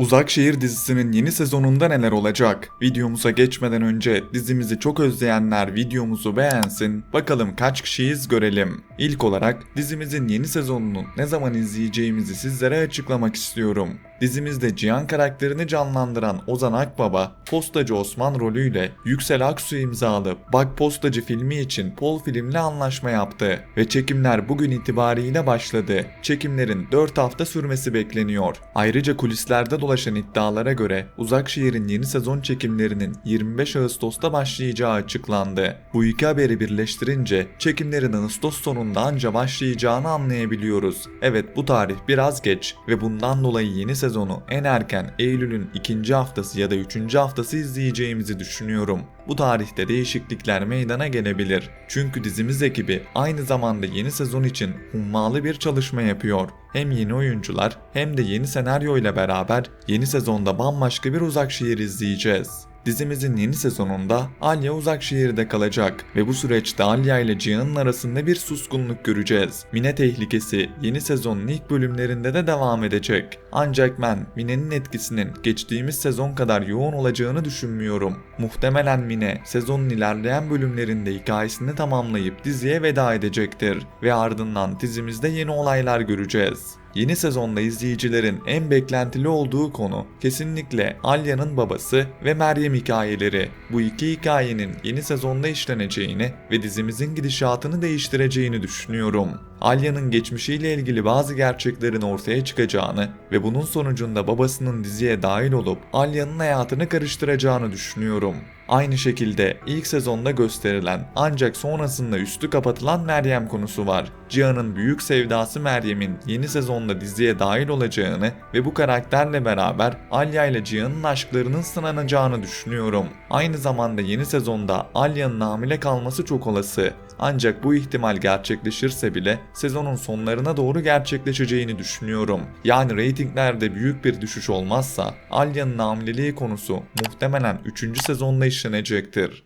Uzak Şehir dizisinin yeni sezonunda neler olacak? Videomuza geçmeden önce dizimizi çok özleyenler videomuzu beğensin. Bakalım kaç kişiyiz görelim. İlk olarak dizimizin yeni sezonunu ne zaman izleyeceğimizi sizlere açıklamak istiyorum. Dizimizde Cihan karakterini canlandıran Ozan Akbaba, Postacı Osman rolüyle Yüksel Aksu imzalı Bak Postacı filmi için Pol Film'le anlaşma yaptı ve çekimler bugün itibariyle başladı. Çekimlerin 4 hafta sürmesi bekleniyor. Ayrıca kulislerde dolaşan iddialara göre Uzakşehir'in yeni sezon çekimlerinin 25 Ağustos'ta başlayacağı açıklandı. Bu iki haberi birleştirince çekimlerin Ağustos sonunda anca başlayacağını anlayabiliyoruz. Evet bu tarih biraz geç ve bundan dolayı yeni sezonu en erken Eylül'ün ikinci haftası ya da üçüncü haftası izleyeceğimizi düşünüyorum. Bu tarihte değişiklikler meydana gelebilir. Çünkü dizimiz ekibi aynı zamanda yeni sezon için hummalı bir çalışma yapıyor. Hem yeni oyuncular hem de yeni senaryo ile beraber yeni sezonda bambaşka bir uzak şehir izleyeceğiz. Dizimizin yeni sezonunda Alya Uzakşehir'de kalacak ve bu süreçte Alya ile Cihan'ın arasında bir suskunluk göreceğiz. Mine tehlikesi yeni sezonun ilk bölümlerinde de devam edecek. Ancak ben Mine'nin etkisinin geçtiğimiz sezon kadar yoğun olacağını düşünmüyorum. Muhtemelen Mine sezonun ilerleyen bölümlerinde hikayesini tamamlayıp diziye veda edecektir ve ardından dizimizde yeni olaylar göreceğiz. Yeni sezonda izleyicilerin en beklentili olduğu konu kesinlikle Alya'nın babası ve Meryem hikayeleri. Bu iki hikayenin yeni sezonda işleneceğini ve dizimizin gidişatını değiştireceğini düşünüyorum. Alya'nın geçmişiyle ilgili bazı gerçeklerin ortaya çıkacağını ve bunun sonucunda babasının diziye dahil olup Alya'nın hayatını karıştıracağını düşünüyorum. Aynı şekilde ilk sezonda gösterilen ancak sonrasında üstü kapatılan Meryem konusu var. Cihan'ın büyük sevdası Meryem'in yeni sezonda diziye dahil olacağını ve bu karakterle beraber Alya ile Cihan'ın aşklarının sınanacağını düşünüyorum. Aynı zamanda yeni sezonda Alya'nın hamile kalması çok olası. Ancak bu ihtimal gerçekleşirse bile sezonun sonlarına doğru gerçekleşeceğini düşünüyorum. Yani reytinglerde büyük bir düşüş olmazsa Alya'nın hamileliği konusu muhtemelen 3. sezonda işlenecektir.